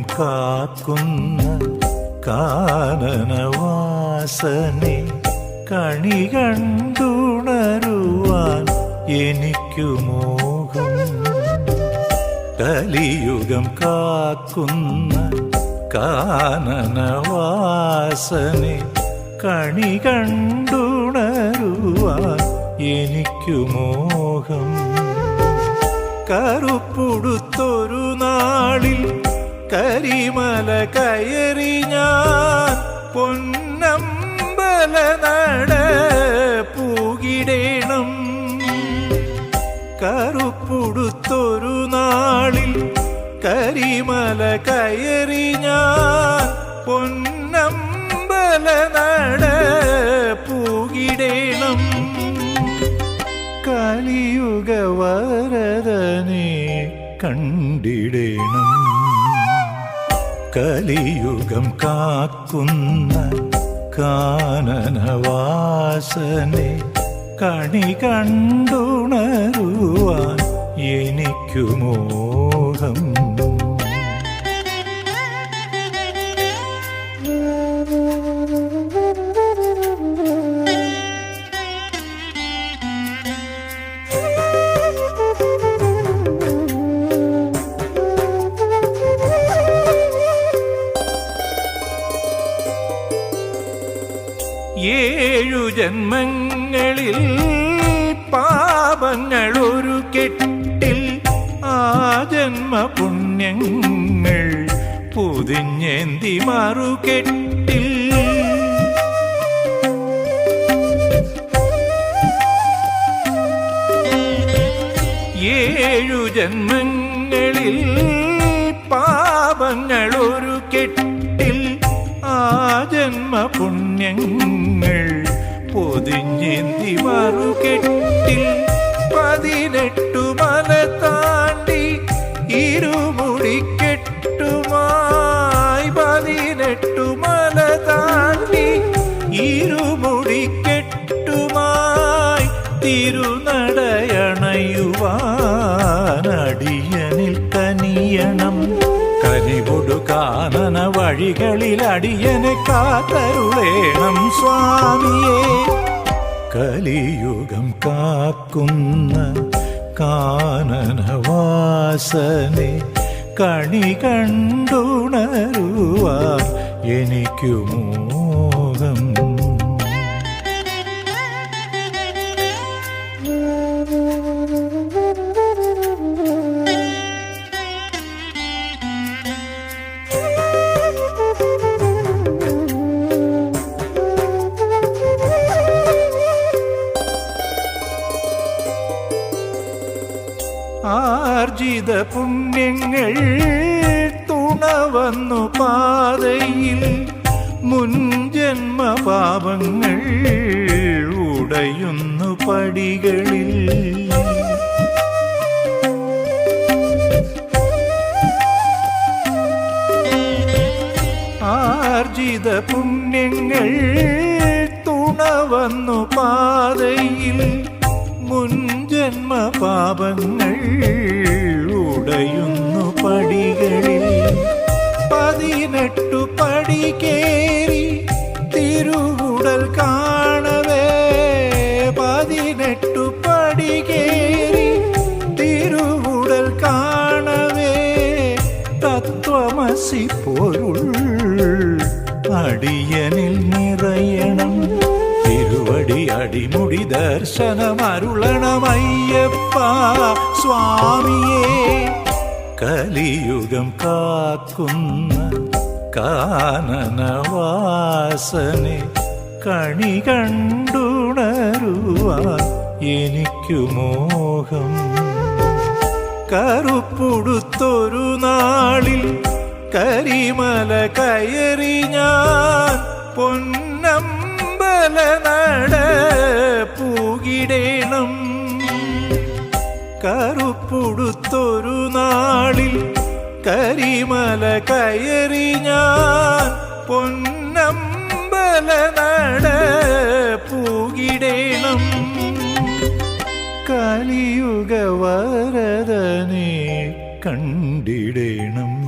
കാക്കുന്ന കാനനവാസനെ കണി കണ്ടുണരുവാൻ എനിക്കു മോഹം. കലിയുഗം കാക്കുന്ന കാനനവാസനെ കണി കണ്ടുണരുവാൻ എനിക്കു മോഹം. കറുപ്പുടുത്തൊരു നാളിൽ കരിമല കയറി ഞാൻ പൊന്നമ്പല നട പൂകിടേണം. കറുപ്പുടുത്തൊരു നാളിൽ കരിമല കയറി ഞാൻ പൊന്നമ്പല നട പൂകിടേണം. കലിയുഗ വരദനെ കണ്ടിടേണം. കലിയുഗം കാക്കുന്ന കാനനവാസനെ കണി കണ്ടുണരുവാൻ എനിക്കു മോഹം ജന്മങ്ങളിൽ പാപങ്ങളൊരു കെട്ടിൽ ആ ജന്മ പുണ്യങ്ങൾ പുതിഞ്ഞേന്തി മറുകെട്ടിൽ. ഏഴു ജന്മങ്ങളിൽ പാപങ്ങളൊരു കെട്ടിൽ ആ ജന്മ പുണ്യങ്ങൾ പൊതിഞ്ഞേന്തി മറുകെട്ടിൽ പതിനെട്ടു മല താണ്ടി ഇരുമുടിക്കെട്ടുമായി പതിനെട്ടു മല താണ്ടി ഇരുമുടിക്കെട്ടുമായി തിരുനടയണയുവാനടിയനിൽ കാനന വഴികളിൽ അടിയനെ കാത്തരുളേണം സ്വാമിയേ. കലിയുഗം കാക്കുന്ന കാനനവാസനെ കണി കണ്ടുണരുവാൻ എനിക്കു മോഹം ആർജിത പുണ്യങ്ങൾ തുണ വന്നു പാതയിൽ മുൻജന്മ പാപങ്ങൾ ഉടയുന്നു പടികളിൽ. ആർജിത പുണ്യങ്ങൾ തുണ വന്നു പാതയിൽ മുൻജന്മ പാപങ്ങൾ ഉടയുന്നു പടികളിൽ. പതിനെട്ടു പടി കേറി തിരുവുടൽ കാണവേ. പതിനെട്ടു പടി കേറി തിരുവുടൽ കാണവേ. തത്വമസി പൊരുൾ അടിയനിൽ അടിമുടി ദർശനമരുളണമയ്യപ്പ സ്വാമിയേ. കലിയുഗം കാക്കുന്ന കാനനവാസനെ കണി കണ്ടുണരുവാൻ എനിക്കു മോഹം. കറുപ്പുടുത്തൊരു നാളിൽ കരിമല കയറി ഞാൻ പൊന്നമ്പല നട പൂകിടേണം കറുപ്പുടുത്തൊരു നാളിൽ കരിമല കയറി ഞാൻ പൊന്നമ്പല നട പൂകിടേണം. കലിയുഗ കണ്ടിടേണം.